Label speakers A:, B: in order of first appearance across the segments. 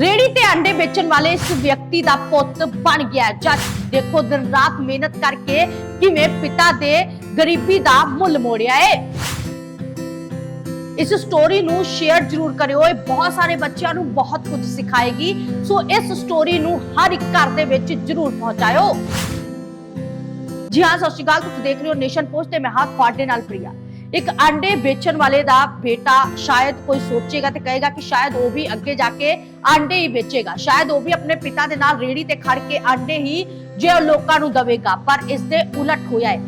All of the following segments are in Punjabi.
A: ਰੇੜੀ ਤੇ ਅੰਡੇ ਵੇਚਣ ਵਾਲੇ ਇਸ ਵਿਅਕਤੀ ਦਾ ਪੁੱਤ ਬਣ ਗਿਆ। ਜੱਜ ਦੇਖੋ, ਦਿਨ ਰਾਤ ਮਿਹਨਤ ਕਰਕੇ ਕਿਵੇਂ ਪਿਤਾ ਦੇ ਗਰੀਬੀ ਦਾ ਮੁੱਲ ਮੋੜਿਆ ਏ। ਇਸ ਸਟੋਰੀ ਨੂੰ ਸ਼ੇਅਰ ਜ਼ਰੂਰ ਕਰਿਓ। ਇਹ ਬਹੁਤ ਸਾਰੇ ਬੱਚਿਆਂ ਨੂੰ ਬਹੁਤ ਕੁਝ ਸਿਖਾਏਗੀ। ਸੋ ਇਸ ਸਟੋਰੀ ਨੂੰ ਹਰ ਇੱਕ ਘਰ ਦੇ ਵਿੱਚ ਜ਼ਰੂਰ ਪਹੁੰਚਾਇਓ। ਜੀ ਹਾਂ, ਸਤਿ ਸ਼੍ਰੀ ਅਕਾਲ। ਤੁਸੀਂ ਦੇਖ ਰਹੇ ਹੋ ਨੇਸ਼ਨ ਪੋਸਟ ਤੇ ਮੈਂ ਹਾਂ ਤੁਹਾਡੇ ਨਾਲ ਪ੍ਰਿਆ। ਇੱਕ ਅੰਡੇ ਵੇਚਣ ਵਾਲੇ ਦਾ ਬੇਟਾ ਸ਼ਾਇਦ ਕੋਈ ਸੋਚੇਗਾ ਤੇ ਕਹੇਗਾ ਕਿ ਸ਼ਾਇਦ ਉਹ ਵੀ ਅੱਗੇ ਜਾ ਕੇ ਅੰਡੇ ਹੀ ਵੇਚੇਗਾ। ਸ਼ਾਇਦ ਉਹ ਵੀ ਆਪਣੇ ਪਿਤਾ ਦੇ ਨਾਲ ਰੇੜੀ ਤੇ ਖੜ ਕੇ ਅੰਡੇ ਹੀ ਜੇ ਲੋਕਾਂ ਨੂੰ ਦਵੇਗਾ, ਪਰ ਇਸ ਦੇ ਉਲਟ ਹੋਇਆ ਹੈ।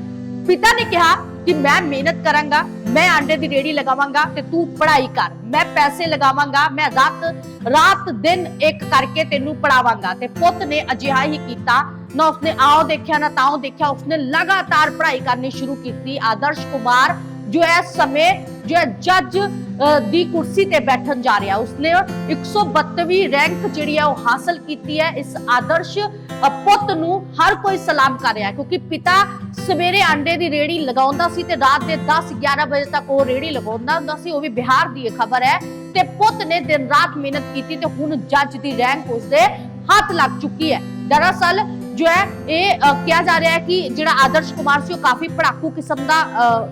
A: ਪਿਤਾ ਨੇ ਕਿਹਾ ਕਿ ਮੈਂ ਮਿਹਨਤ ਕਰਾਂਗਾ, ਮੈਂ ਅੰਡੇ ਦੀ ਰੇੜੀ ਲਗਾਵਾਂਗਾ ਤੇ ਤੂੰ ਪੜ੍ਹਾਈ ਕਰ। ਮੈਂ ਪੈਸੇ ਲਗਾਵਾਂਗਾ, ਮੈਂ ਰਾਤ ਰਾਤ ਦਿਨ ਇੱਕ ਕਰਕੇ ਤੈਨੂੰ ਪੜਾਵਾਂਗਾ ਤੇ ਪੁੱਤ ਨੇ ਅਜਿਹਾ ਹੀ ਕੀਤਾ। ਨਾ ਉਸਨੇ ਆਓ ਦੇਖਿਆ, ਨਾ ਤਾਓ ਦੇਖਿਆ, ਉਸਨੇ ਲਗਾਤਾਰ ਪੜ੍ਹਾਈ ਕਰਨੀ ਸ਼ੁਰੂ ਕੀਤੀ। ਆਦਰਸ਼ ਕੁਮਾਰ ਜੋ ਇਸ ਸਮੇਂ ਜੋ ਜੱਜ ਦੀ ਕੁਰਸੀ ਤੇ ਬੈਠਣ ਜਾ ਰਿਹਾ। ਉਸਨੇ 132ਵੀਂ ਰੈਂਕ ਜਿਹੜੀ ਹੈ ਉਹ ਹਾਸਲ ਕੀਤੀ ਹੈ। ਇਸ ਆਦਰਸ਼ ਪੁੱਤ ਨੂੰ ਹਰ ਕੋਈ ਸਲਾਮ ਕਰ ਰਿਹਾ ਕਿਉਂਕਿ ਪਿਤਾ ਸਵੇਰੇ ਆਂਡੇ ਦੀ ਰੇੜੀ ਲਗਾਉਂਦਾ ਸੀ ਤੇ ਰਾਤ ਦੇ 10 11 ਵਜੇ ਤੱਕ ਉਹ ਰੇੜੀ ਲਗਾਉਂਦਾ ਹੁੰਦਾ ਸੀ। ਉਹ ਵੀ ਬਿਹਾਰ ਦੀ ਇਹ ਖਬਰ ਹੈ। ਤੇ ਪੁੱਤ ਨੇ ਦਿਨ ਰਾਤ ਮਿਹਨਤ ਕੀਤੀ ਤੇ ਹੁਣ ਜੱਜ ਦੀ ਰੈਂਕ ਉਸਦੇ ਹੱਥ ਲੱਗ ਚੁੱਕੀ ਹੈ। ਦਰਅਸਲ ਜੋ ਹੈ ਇਹ ਕਿਹਾ ਜਾ ਰਿਹਾ ਹੈ ਕਿ ਜਿਹੜਾ ਆਦਰਸ਼ ਕੁਮਾਰ ਸੀ ਉਹ ਕਾਫੀ ਪੜਾਕੂ ਕਿਸਮ ਦਾ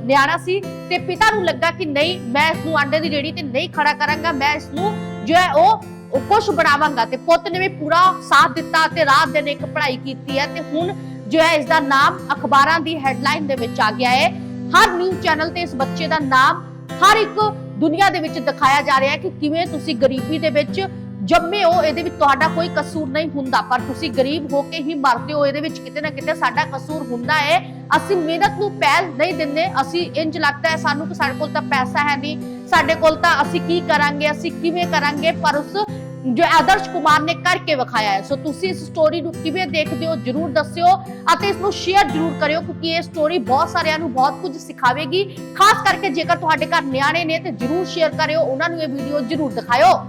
A: ਨਿਆਣਾ ਸੀ ਤੇ ਪਿਤਾ ਨੂੰ ਲੱਗਾ ਕਿ ਨਹੀਂ, ਮੈਂ ਇਸ ਨੂੰ ਅੰਡੇ ਦੀ ਰੇੜੀ ਤੇ ਨਹੀਂ ਖੜਾ ਕਰਾਂਗਾ, ਮੈਂ ਇਸ ਨੂੰ ਜੋ ਹੈ ਉਹ ਉਹ ਬਣਾਵਾਂਗਾ ਤੇ ਪੁੱਤ ਨੇ ਵੀ ਪੂਰਾ ਸਾਥ ਦਿੱਤਾ ਤੇ ਰਾਤ ਦਿਨ ਇੱਕ ਪੜ੍ਹਾਈ ਕੀਤੀ ਹੈ ਤੇ ਹੁਣ ਜੋ ਹੈ ਇਸ ਦਾ ਨਾਮ ਅਖਬਾਰਾਂ ਦੀ ਹੈਡਲਾਈਨ ਦੇ ਵਿੱਚ ਆ ਗਿਆ ਹੈ। ਹਰ ਨਿਊਜ਼ ਚੈਨਲ ਤੇ ਇਸ ਬੱਚੇ ਦਾ ਨਾਮ ਹਰ ਇੱਕ ਦੁਨੀਆ ਦੇ ਵਿੱਚ ਦਿਖਾਇਆ ਜਾ ਰਿਹਾ ਹੈ ਕਿ ਕਿਵੇਂ ਤੁਸੀਂ ਗਰੀਬੀ ਦੇ ਵਿੱਚ ਜੰਮੇ ਹੋ, ਇਹਦੇ ਵਿੱਚ ਤੁਹਾਡਾ ਕੋਈ ਕਸੂਰ ਨਹੀਂ ਹੁੰਦਾ, ਪਰ ਤੁਸੀਂ ਗਰੀਬ ਹੋ ਕੇ ਹੀ ਮਰਦੇ ਹੋ, ਇਹਦੇ ਵਿੱਚ ਕਿਤੇ ਨਾ ਕਿਤੇ ਸਾਡਾ ਕਸੂਰ ਹੁੰਦਾ ਹੈ। ਅਸੀਂ ਮਿਹਨਤ ਨੂੰ ਪਹਿਲ ਨਹੀਂ ਦਿੰਦੇ, ਅਸੀਂ ਇੰਜ ਲੱਗਦਾ ਹੈ ਸਾਨੂੰ ਕਿ ਸਾਡੇ ਕੋਲ ਤਾਂ ਪੈਸਾ ਹੈ ਨਹੀਂ। ਸਾਡੇ ਕੋਲ ਤਾਂ ਅਸੀਂ ਕੀ ਕਰਾਂਗੇ, ਅਸੀਂ ਕਿਵੇਂ ਕਰਾਂਗੇ, ਪਰ ਉਸ ਜੋ ਆਦਰਸ਼ ਕੁਮਾਰ ਨੇ ਕਰਕੇ ਵਿਖਾਇਆ ਹੈ। ਸੋ ਤੁਸੀਂ ਇਸ ਸਟੋਰੀ ਨੂੰ ਕਿਵੇਂ ਦੇਖਦੇ ਹੋ, ਜਰੂਰ ਦੱਸਿਓ ਅਤੇ ਇਸ ਨੂੰ ਸ਼ੇਅਰ ਜਰੂਰ ਕਰਿਓ, ਕਿਉਂਕਿ ਇਹ ਸਟੋਰੀ ਬਹੁਤ ਸਾਰਿਆਂ ਨੂੰ ਬਹੁਤ ਕੁਝ ਸਿਖਾਵੇਗੀ। ਖਾਸ ਕਰਕੇ ਜੇਕਰ ਤੁਹਾਡੇ ਘਰ ਨਿਆਣੇ ਨੇ, ਤੇ ਜਰੂਰ ਸ਼ੇਅਰ ਕਰਿਓ, ਉਹਨਾਂ ਨੂੰ ਇਹ ਵੀਡੀਓ ਜਰੂਰ ਦਿਖਾਇਓ।